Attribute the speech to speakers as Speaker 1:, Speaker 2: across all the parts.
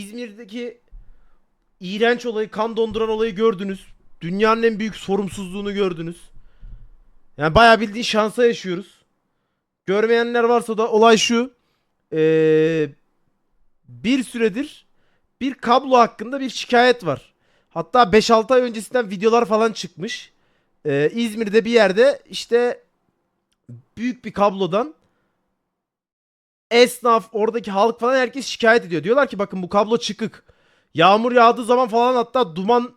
Speaker 1: İzmir'deki iğrenç olayı, kan donduran olayı gördünüz. Dünyanın en büyük sorumsuzluğunu gördünüz. Yani bayağı bildiğin şansa yaşıyoruz. Görmeyenler varsa da olay şu. Ee, bir süredir bir kablo hakkında bir şikayet var. Hatta 5-6 ay öncesinden videolar falan çıkmış. Ee, İzmir'de bir yerde işte büyük bir kablodan esnaf, oradaki halk falan herkes şikayet ediyor. Diyorlar ki bakın bu kablo çıkık. Yağmur yağdığı zaman falan hatta duman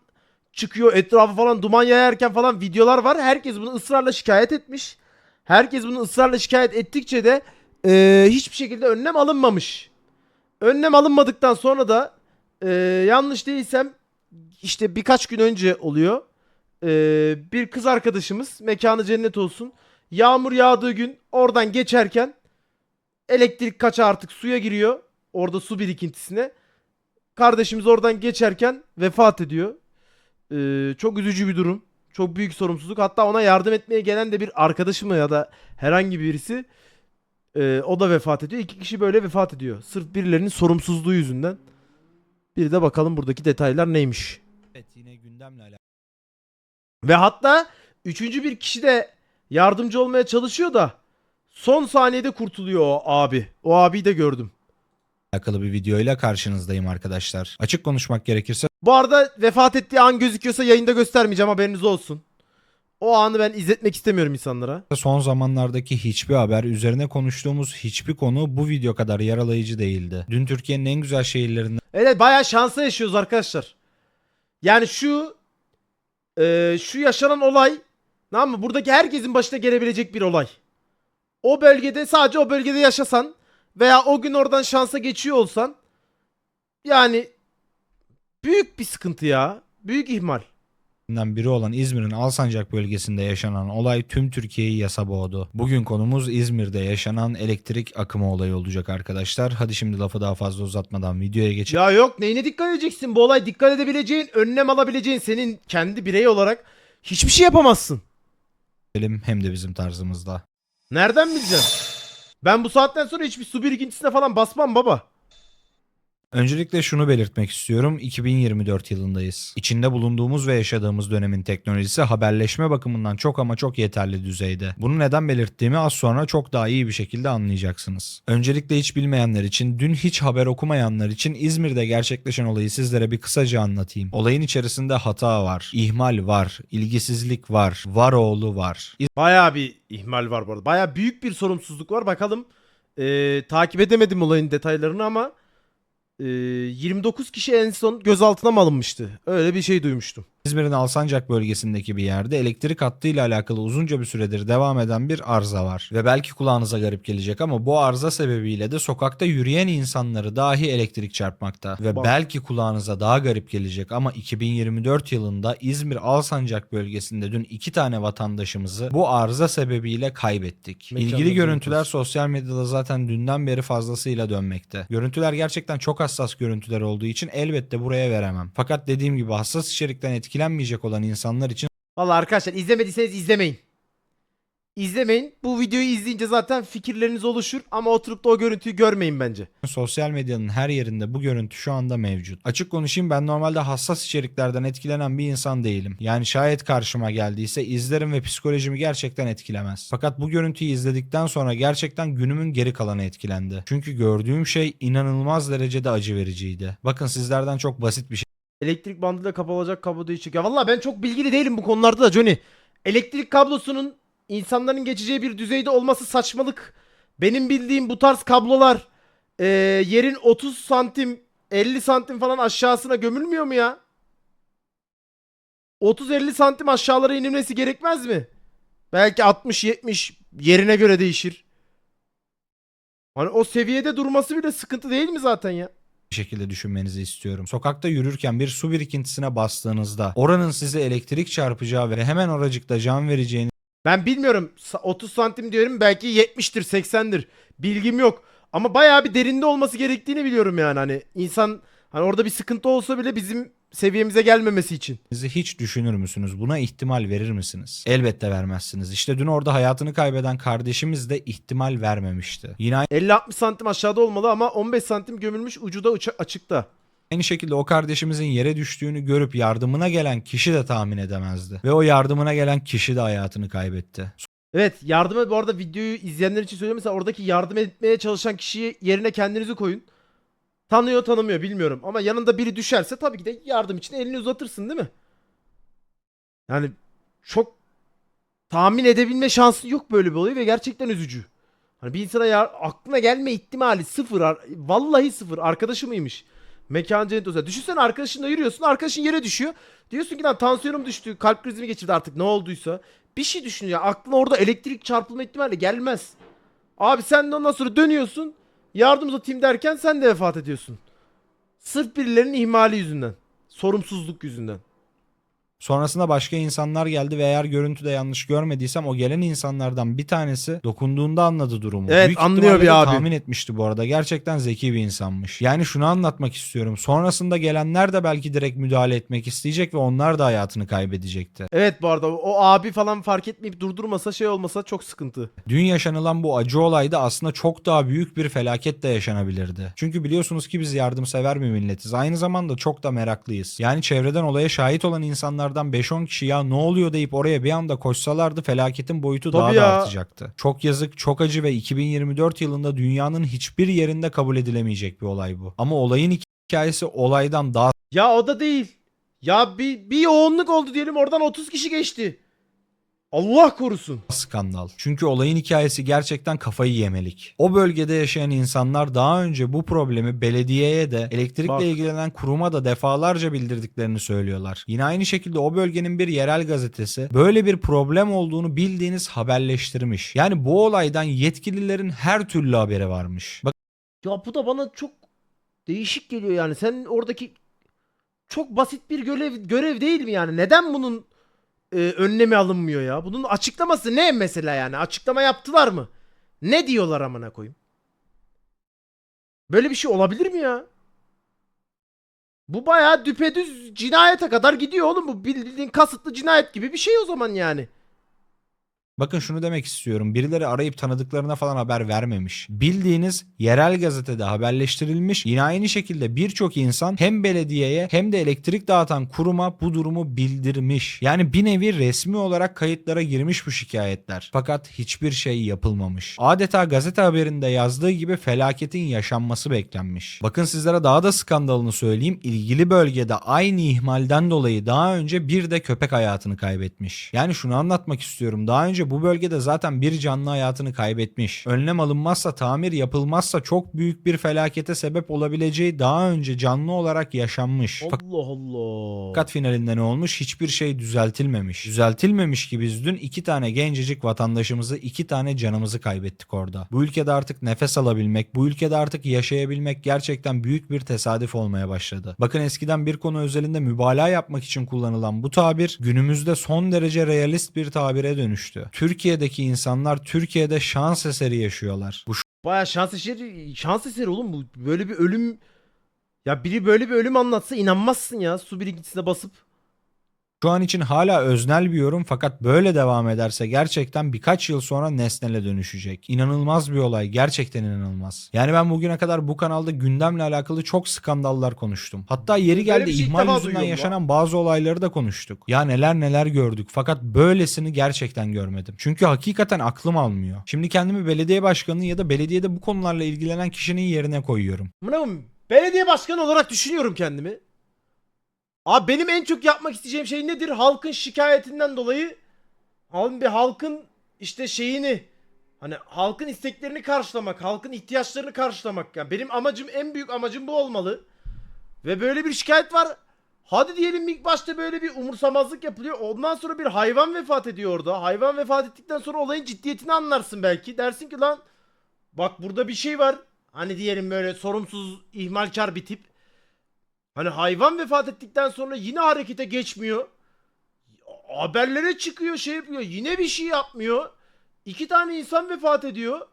Speaker 1: çıkıyor etrafı falan duman yayarken falan videolar var. Herkes bunu ısrarla şikayet etmiş. Herkes bunu ısrarla şikayet ettikçe de eee, hiçbir şekilde önlem alınmamış. Önlem alınmadıktan sonra da eee, yanlış değilsem işte birkaç gün önce oluyor. Eee, bir kız arkadaşımız mekanı cennet olsun. Yağmur yağdığı gün oradan geçerken elektrik kaça artık suya giriyor. Orada su birikintisine. Kardeşimiz oradan geçerken vefat ediyor. Ee, çok üzücü bir durum. Çok büyük sorumsuzluk. Hatta ona yardım etmeye gelen de bir arkadaşı mı ya da herhangi birisi ee, o da vefat ediyor. İki kişi böyle vefat ediyor. Sırf birilerinin sorumsuzluğu yüzünden. Bir de bakalım buradaki detaylar neymiş.
Speaker 2: Evet yine gündemle alakalı.
Speaker 1: Ve hatta üçüncü bir kişi de yardımcı olmaya çalışıyor da son saniyede kurtuluyor o abi. O abiyi de gördüm.
Speaker 2: alakalı bir videoyla karşınızdayım arkadaşlar. Açık konuşmak gerekirse
Speaker 1: Bu arada vefat ettiği an gözüküyorsa yayında göstermeyeceğim haberiniz olsun. O anı ben izletmek istemiyorum insanlara.
Speaker 2: son zamanlardaki hiçbir haber, üzerine konuştuğumuz hiçbir konu bu video kadar yaralayıcı değildi. Dün Türkiye'nin en güzel şehirlerinden
Speaker 1: Evet bayağı şansa yaşıyoruz arkadaşlar. Yani şu e, şu yaşanan olay tamam mı? Buradaki herkesin başına gelebilecek bir olay. O bölgede sadece o bölgede yaşasan veya o gün oradan şansa geçiyor olsan yani büyük bir sıkıntı ya. Büyük ihmal.
Speaker 2: biri olan İzmir'in Alsancak bölgesinde yaşanan olay tüm Türkiye'yi yasa boğdu. Bugün konumuz İzmir'de yaşanan elektrik akımı olayı olacak arkadaşlar. Hadi şimdi lafı daha fazla uzatmadan videoya geçelim.
Speaker 1: Ya yok neyine dikkat edeceksin? Bu olay dikkat edebileceğin, önlem alabileceğin senin kendi birey olarak hiçbir şey yapamazsın.
Speaker 2: Hem de bizim tarzımızda.
Speaker 1: Nereden bileceksin? Ben bu saatten sonra hiçbir su birikintisine falan basmam baba.
Speaker 2: Öncelikle şunu belirtmek istiyorum. 2024 yılındayız. İçinde bulunduğumuz ve yaşadığımız dönemin teknolojisi haberleşme bakımından çok ama çok yeterli düzeyde. Bunu neden belirttiğimi az sonra çok daha iyi bir şekilde anlayacaksınız. Öncelikle hiç bilmeyenler için, dün hiç haber okumayanlar için İzmir'de gerçekleşen olayı sizlere bir kısaca anlatayım. Olayın içerisinde hata var, ihmal var, ilgisizlik var, varoğlu var.
Speaker 1: Bayağı bir ihmal var bu arada. Bayağı büyük bir sorumsuzluk var. Bakalım eee, takip edemedim olayın detaylarını ama eee, 29 kişi en son gözaltına mı alınmıştı? Öyle bir şey duymuştum.
Speaker 2: İzmir'in Alsancak bölgesindeki bir yerde elektrik hattıyla alakalı uzunca bir süredir devam eden bir arıza var. Ve belki kulağınıza garip gelecek ama bu arıza sebebiyle de sokakta yürüyen insanları dahi elektrik çarpmakta. Ve
Speaker 1: Bak.
Speaker 2: belki kulağınıza daha garip gelecek ama 2024 yılında İzmir Alsancak bölgesinde dün iki tane vatandaşımızı bu arıza sebebiyle kaybettik.
Speaker 1: Mekanları
Speaker 2: İlgili görüntüler
Speaker 1: unutmasın.
Speaker 2: sosyal medyada zaten dünden beri fazlasıyla dönmekte. Görüntüler gerçekten çok hassas görüntüler olduğu için elbette buraya veremem. Fakat dediğim gibi hassas içerikten etkilenmeyecek olan insanlar için
Speaker 1: Vallahi arkadaşlar izlemediyseniz izlemeyin. İzlemeyin. Bu videoyu izleyince zaten fikirleriniz oluşur ama oturup da o görüntüyü görmeyin bence.
Speaker 2: sosyal medyanın her yerinde bu görüntü şu anda mevcut. Açık konuşayım ben normalde hassas içeriklerden etkilenen bir insan değilim. Yani şayet karşıma geldiyse izlerim ve psikolojimi gerçekten etkilemez. Fakat bu görüntüyü izledikten sonra gerçekten günümün geri kalanı etkilendi. Çünkü gördüğüm şey inanılmaz derecede acı vericiydi. Bakın sizlerden çok basit bir şey
Speaker 1: Elektrik bandıyla kapatılacak kablo değişik. Ya vallahi ben çok bilgili değilim bu konularda da Johnny. Elektrik kablosunun insanların geçeceği bir düzeyde olması saçmalık. Benim bildiğim bu tarz kablolar e, yerin 30 santim 50 santim falan aşağısına gömülmüyor mu ya? 30-50 santim aşağılara inilmesi gerekmez mi? Belki 60-70 yerine göre değişir. Hani o seviyede durması bile sıkıntı değil mi zaten ya?
Speaker 2: Şekilde düşünmenizi istiyorum. Sokakta yürürken bir su birikintisine bastığınızda oranın size elektrik çarpacağı ve hemen oracıkta can vereceğini
Speaker 1: Ben bilmiyorum. Sa- 30 santim diyorum belki 70'tir 80'dir. Bilgim yok. Ama bayağı bir derinde olması gerektiğini biliyorum yani hani insan hani orada bir sıkıntı olsa bile bizim seviyemize gelmemesi için.
Speaker 2: hiç düşünür müsünüz? Buna ihtimal verir misiniz? Elbette vermezsiniz. İşte dün orada hayatını kaybeden kardeşimiz de ihtimal vermemişti. Yine
Speaker 1: 50-60 santim aşağıda olmalı ama 15 santim gömülmüş ucu da uça- açıkta.
Speaker 2: Aynı şekilde o kardeşimizin yere düştüğünü görüp yardımına gelen kişi de tahmin edemezdi. Ve o yardımına gelen kişi de hayatını kaybetti.
Speaker 1: Evet yardıma bu arada videoyu izleyenler için söylüyorum. Mesela oradaki yardım etmeye çalışan kişiyi yerine kendinizi koyun. Tanıyor tanımıyor bilmiyorum. Ama yanında biri düşerse tabii ki de yardım için elini uzatırsın değil mi? Yani çok tahmin edebilme şansın yok böyle bir olayı ve gerçekten üzücü. Hani bir insana ya, aklına gelme ihtimali sıfır. Vallahi sıfır. Arkadaşı mıymış? Mekan cennet olsa. Düşünsene arkadaşınla yürüyorsun. Arkadaşın yere düşüyor. Diyorsun ki lan tansiyonum düştü. Kalp krizi geçirdi artık ne olduysa. Bir şey düşün ya. Aklına orada elektrik çarpılma ihtimali gelmez. Abi sen de ondan sonra dönüyorsun. Yardım uzatayım derken sen de vefat ediyorsun. Sırf birilerinin ihmali yüzünden. Sorumsuzluk yüzünden.
Speaker 2: Sonrasında başka insanlar geldi ve eğer görüntüde yanlış görmediysem o gelen insanlardan bir tanesi dokunduğunda anladı durumu.
Speaker 1: Evet,
Speaker 2: Büyük
Speaker 1: anlıyor bir abi.
Speaker 2: tahmin etmişti bu arada. Gerçekten zeki bir insanmış. Yani şunu anlatmak istiyorum. Sonrasında gelenler de belki direkt müdahale etmek isteyecek ve onlar da hayatını kaybedecekti.
Speaker 1: Evet bu arada o abi falan fark etmeyip durdurmasa şey olmasa çok sıkıntı.
Speaker 2: Dün yaşanılan bu acı olayda aslında çok daha büyük bir felaket de yaşanabilirdi. Çünkü biliyorsunuz ki biz yardımsever bir milletiz. Aynı zamanda çok da meraklıyız. Yani çevreden olaya şahit olan insanlardan 5-10 kişi ya ne oluyor deyip oraya bir anda koşsalardı felaketin boyutu daha
Speaker 1: Tabii
Speaker 2: da
Speaker 1: ya.
Speaker 2: artacaktı. Çok yazık, çok acı ve 2024 yılında dünyanın hiçbir yerinde kabul edilemeyecek bir olay bu. Ama olayın hikayesi olaydan daha
Speaker 1: Ya o da değil. Ya bir, bir yoğunluk oldu diyelim oradan 30 kişi geçti. Allah korusun.
Speaker 2: skandal. Çünkü olayın hikayesi gerçekten kafayı yemelik. O bölgede yaşayan insanlar daha önce bu problemi belediyeye de elektrikle
Speaker 1: Bak.
Speaker 2: ilgilenen kuruma da defalarca bildirdiklerini söylüyorlar. Yine aynı şekilde o bölgenin bir yerel gazetesi böyle bir problem olduğunu bildiğiniz haberleştirmiş. Yani bu olaydan yetkililerin her türlü haberi varmış. Bak
Speaker 1: Ya bu da bana çok değişik geliyor yani. Sen oradaki çok basit bir görev görev değil mi yani? Neden bunun e, önlemi alınmıyor ya? Bunun açıklaması ne mesela yani? Açıklama yaptılar mı? Ne diyorlar amına koyayım? Böyle bir şey olabilir mi ya? Bu bayağı düpedüz cinayete kadar gidiyor oğlum. Bu bildiğin kasıtlı cinayet gibi bir şey o zaman yani.
Speaker 2: Bakın şunu demek istiyorum. Birileri arayıp tanıdıklarına falan haber vermemiş. Bildiğiniz yerel gazetede haberleştirilmiş. Yine aynı şekilde birçok insan hem belediyeye hem de elektrik dağıtan kuruma bu durumu bildirmiş. Yani bir nevi resmi olarak kayıtlara girmiş bu şikayetler. Fakat hiçbir şey yapılmamış. Adeta gazete haberinde yazdığı gibi felaketin yaşanması beklenmiş. Bakın sizlere daha da skandalını söyleyeyim. İlgili bölgede aynı ihmalden dolayı daha önce bir de köpek hayatını kaybetmiş. Yani şunu anlatmak istiyorum. Daha önce bu bölgede zaten bir canlı hayatını kaybetmiş. Önlem alınmazsa, tamir yapılmazsa çok büyük bir felakete sebep olabileceği daha önce canlı olarak yaşanmış.
Speaker 1: Allah Allah.
Speaker 2: Fakat finalinde ne olmuş? Hiçbir şey düzeltilmemiş. Düzeltilmemiş ki biz dün iki tane gencecik vatandaşımızı, iki tane canımızı kaybettik orada. Bu ülkede artık nefes alabilmek, bu ülkede artık yaşayabilmek gerçekten büyük bir tesadüf olmaya başladı. Bakın eskiden bir konu özelinde mübalağa yapmak için kullanılan bu tabir günümüzde son derece realist bir tabire dönüştü. Türkiye'deki insanlar Türkiye'de şans eseri yaşıyorlar. Bu
Speaker 1: Baya şans eseri, şans eseri oğlum bu. Böyle bir ölüm ya biri böyle bir ölüm anlatsa inanmazsın ya su birikintisine basıp.
Speaker 2: Şu an için hala öznel bir yorum fakat böyle devam ederse gerçekten birkaç yıl sonra nesnele dönüşecek. İnanılmaz bir olay. Gerçekten inanılmaz. Yani ben bugüne kadar bu kanalda gündemle alakalı çok skandallar konuştum. Hatta yeri geldi
Speaker 1: şey
Speaker 2: ihmal yüzünden yaşanan bazı olayları da konuştuk. Ya neler neler gördük fakat böylesini gerçekten görmedim. Çünkü hakikaten aklım almıyor. Şimdi kendimi belediye başkanı ya da belediyede bu konularla ilgilenen kişinin yerine koyuyorum.
Speaker 1: Amına belediye başkanı olarak düşünüyorum kendimi. Abi benim en çok yapmak isteyeceğim şey nedir? Halkın şikayetinden dolayı abi bir halkın işte şeyini hani halkın isteklerini karşılamak, halkın ihtiyaçlarını karşılamak. Yani benim amacım en büyük amacım bu olmalı. Ve böyle bir şikayet var. Hadi diyelim ilk başta böyle bir umursamazlık yapılıyor. Ondan sonra bir hayvan vefat ediyor orada. Hayvan vefat ettikten sonra olayın ciddiyetini anlarsın belki. Dersin ki lan bak burada bir şey var. Hani diyelim böyle sorumsuz, ihmalkar bir tip. Hani hayvan vefat ettikten sonra yine harekete geçmiyor. Haberlere çıkıyor şey yapıyor. Yine bir şey yapmıyor. İki tane insan vefat ediyor.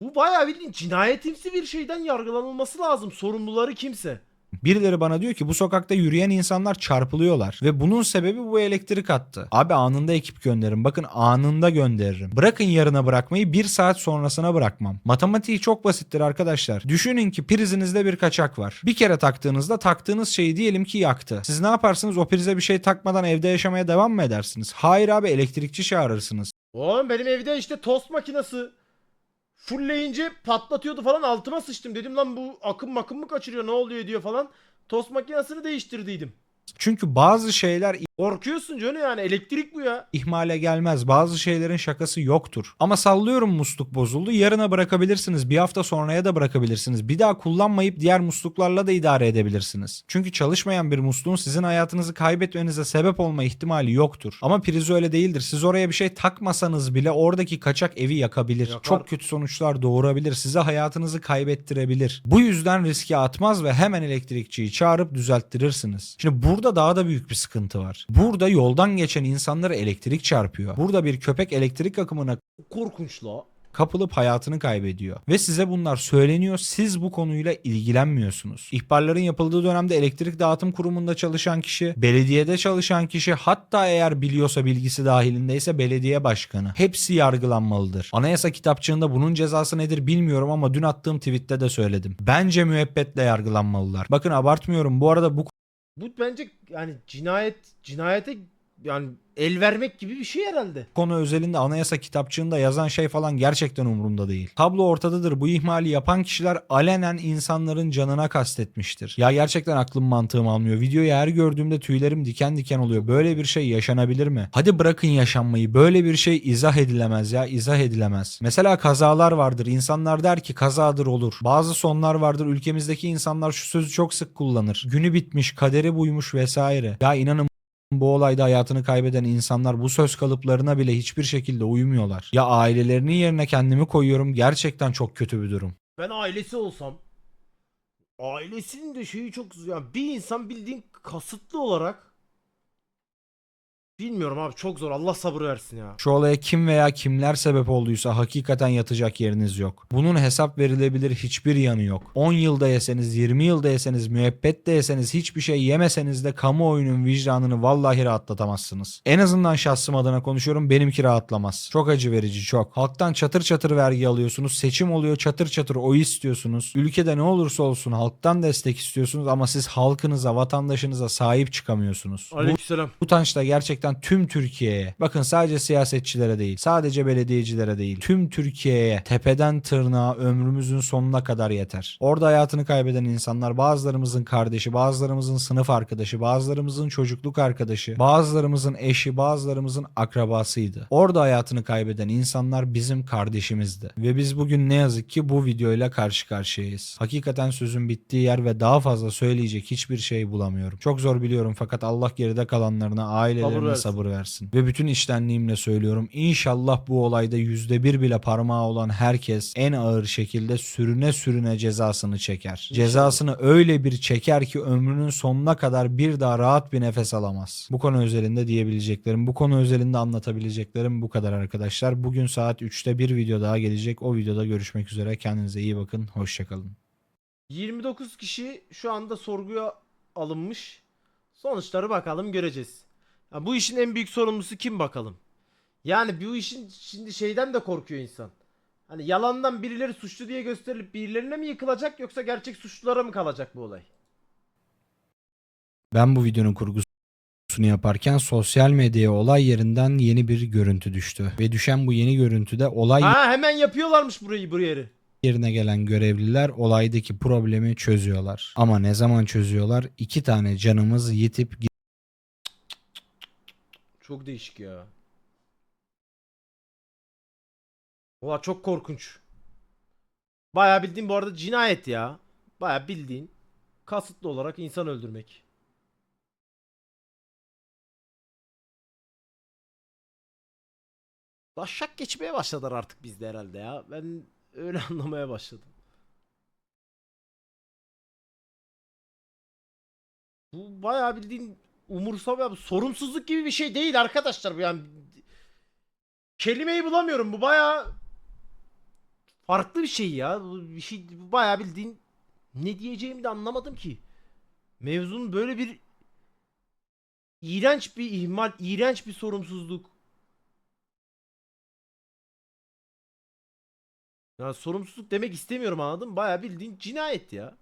Speaker 1: Bu bayağı bildiğin cinayetimsi bir şeyden yargılanılması lazım. Sorumluları kimse.
Speaker 2: Birileri bana diyor ki bu sokakta yürüyen insanlar çarpılıyorlar ve bunun sebebi bu elektrik hattı. Abi anında ekip gönderirim. Bakın anında gönderirim. Bırakın yarına bırakmayı bir saat sonrasına bırakmam. Matematiği çok basittir arkadaşlar. Düşünün ki prizinizde bir kaçak var. Bir kere taktığınızda taktığınız şeyi diyelim ki yaktı. Siz ne yaparsınız? O prize bir şey takmadan evde yaşamaya devam mı edersiniz? Hayır abi elektrikçi çağırırsınız.
Speaker 1: Oğlum benim evde işte tost makinesi fullleyince patlatıyordu falan altıma sıçtım. Dedim lan bu akım makım mı kaçırıyor ne oluyor diyor falan. Tost makinesini değiştirdiydim.
Speaker 2: Çünkü bazı şeyler
Speaker 1: Korkuyorsun canım yani elektrik bu ya.
Speaker 2: ihmale gelmez. Bazı şeylerin şakası yoktur. Ama sallıyorum musluk bozuldu. Yarına bırakabilirsiniz. Bir hafta sonraya da bırakabilirsiniz. Bir daha kullanmayıp diğer musluklarla da idare edebilirsiniz. Çünkü çalışmayan bir musluğun sizin hayatınızı kaybetmenize sebep olma ihtimali yoktur. Ama priz öyle değildir. Siz oraya bir şey takmasanız bile oradaki kaçak evi yakabilir.
Speaker 1: Yakar.
Speaker 2: Çok kötü sonuçlar doğurabilir. Size hayatınızı kaybettirebilir. Bu yüzden riske atmaz ve hemen elektrikçiyi çağırıp düzelttirirsiniz. Şimdi burada daha da büyük bir sıkıntı var. Burada yoldan geçen insanlara elektrik çarpıyor. Burada bir köpek elektrik akımına
Speaker 1: Korkunç la.
Speaker 2: kapılıp hayatını kaybediyor. Ve size bunlar söyleniyor. Siz bu konuyla ilgilenmiyorsunuz. İhbarların yapıldığı dönemde elektrik dağıtım kurumunda çalışan kişi, belediyede çalışan kişi, hatta eğer biliyorsa bilgisi dahilindeyse belediye başkanı. Hepsi yargılanmalıdır. Anayasa kitapçığında bunun cezası nedir bilmiyorum ama dün attığım tweette de söyledim. Bence müebbetle yargılanmalılar. Bakın abartmıyorum. Bu arada bu
Speaker 1: Bu bence yani cinayet cinayete yani el vermek gibi bir şey herhalde.
Speaker 2: konu özelinde anayasa kitapçığında yazan şey falan gerçekten umurumda değil. Tablo ortadadır. Bu ihmali yapan kişiler alenen insanların canına kastetmiştir. Ya gerçekten aklım mantığım almıyor. Videoyu her gördüğümde tüylerim diken diken oluyor. Böyle bir şey yaşanabilir mi? Hadi bırakın yaşanmayı. Böyle bir şey izah edilemez ya. izah edilemez. Mesela kazalar vardır. İnsanlar der ki kazadır olur. Bazı sonlar vardır. Ülkemizdeki insanlar şu sözü çok sık kullanır. Günü bitmiş, kaderi buymuş vesaire. Ya inanın bu olayda hayatını kaybeden insanlar bu söz kalıplarına bile hiçbir şekilde uymuyorlar. Ya ailelerinin yerine kendimi koyuyorum gerçekten çok kötü bir durum.
Speaker 1: Ben ailesi olsam ailesinin de şeyi çok yani bir insan bildiğin kasıtlı olarak bilmiyorum abi çok zor Allah sabır versin ya.
Speaker 2: Şu olaya kim veya kimler sebep olduysa hakikaten yatacak yeriniz yok. Bunun hesap verilebilir hiçbir yanı yok. 10 yılda yeseniz, 20 yılda yeseniz, müebbet de yeseniz, hiçbir şey yemeseniz de kamuoyunun vicdanını vallahi rahatlatamazsınız. En azından şahsım adına konuşuyorum benimki rahatlamaz. Çok acı verici çok. Halktan çatır çatır vergi alıyorsunuz. Seçim oluyor çatır çatır oy istiyorsunuz. Ülkede ne olursa olsun halktan destek istiyorsunuz ama siz halkınıza, vatandaşınıza sahip çıkamıyorsunuz. Bu
Speaker 1: Aleykümselam.
Speaker 2: utanç da gerçekten tüm Türkiye'ye bakın sadece siyasetçilere değil sadece belediyecilere değil tüm Türkiye'ye tepeden tırnağa ömrümüzün sonuna kadar yeter. Orada hayatını kaybeden insanlar bazılarımızın kardeşi bazılarımızın sınıf arkadaşı bazılarımızın çocukluk arkadaşı bazılarımızın eşi bazılarımızın akrabasıydı. Orada hayatını kaybeden insanlar bizim kardeşimizdi ve biz bugün ne yazık ki bu videoyla karşı karşıyayız. Hakikaten sözün bittiği yer ve daha fazla söyleyecek hiçbir şey bulamıyorum. Çok zor biliyorum fakat Allah geride kalanlarına ailelerine
Speaker 1: versin.
Speaker 2: sabır versin. Ve bütün içtenliğimle söylüyorum. İnşallah bu olayda yüzde bir bile parmağı olan herkes en ağır şekilde sürüne sürüne cezasını çeker. Cezasını öyle bir çeker ki ömrünün sonuna kadar bir daha rahat bir nefes alamaz. Bu konu özelinde diyebileceklerim, bu konu özelinde anlatabileceklerim bu kadar arkadaşlar. Bugün saat 3'te bir video daha gelecek. O videoda görüşmek üzere. Kendinize iyi bakın. Hoşçakalın.
Speaker 1: 29 kişi şu anda sorguya alınmış. Sonuçları bakalım göreceğiz. Ya bu işin en büyük sorumlusu kim bakalım? Yani bu işin şimdi şeyden de korkuyor insan. Hani yalandan birileri suçlu diye gösterilip birilerine mi yıkılacak yoksa gerçek suçlulara mı kalacak bu olay?
Speaker 2: Ben bu videonun kurgusunu yaparken sosyal medyaya olay yerinden yeni bir görüntü düştü. Ve düşen bu yeni görüntüde olay
Speaker 1: Ha hemen yapıyorlarmış burayı bu yeri.
Speaker 2: yerine gelen görevliler olaydaki problemi çözüyorlar. Ama ne zaman çözüyorlar? İki tane canımız yitip
Speaker 1: Çok değişik ya. Ola çok korkunç. Bayağı bildiğin bu arada cinayet ya. Bayağı bildiğin kasıtlı olarak insan öldürmek. Başak geçmeye başladılar artık bizde herhalde ya. Ben öyle anlamaya başladım. Bu bayağı bildiğin umursamayan sorumsuzluk gibi bir şey değil arkadaşlar bu yani. Kelimeyi bulamıyorum. Bu baya farklı bir şey ya. Bu bir şey bu baya bildiğin ne diyeceğimi de anlamadım ki. Mevzunun böyle bir iğrenç bir ihmal iğrenç bir sorumsuzluk. Ya sorumsuzluk demek istemiyorum anladım. Baya bildiğin cinayet ya.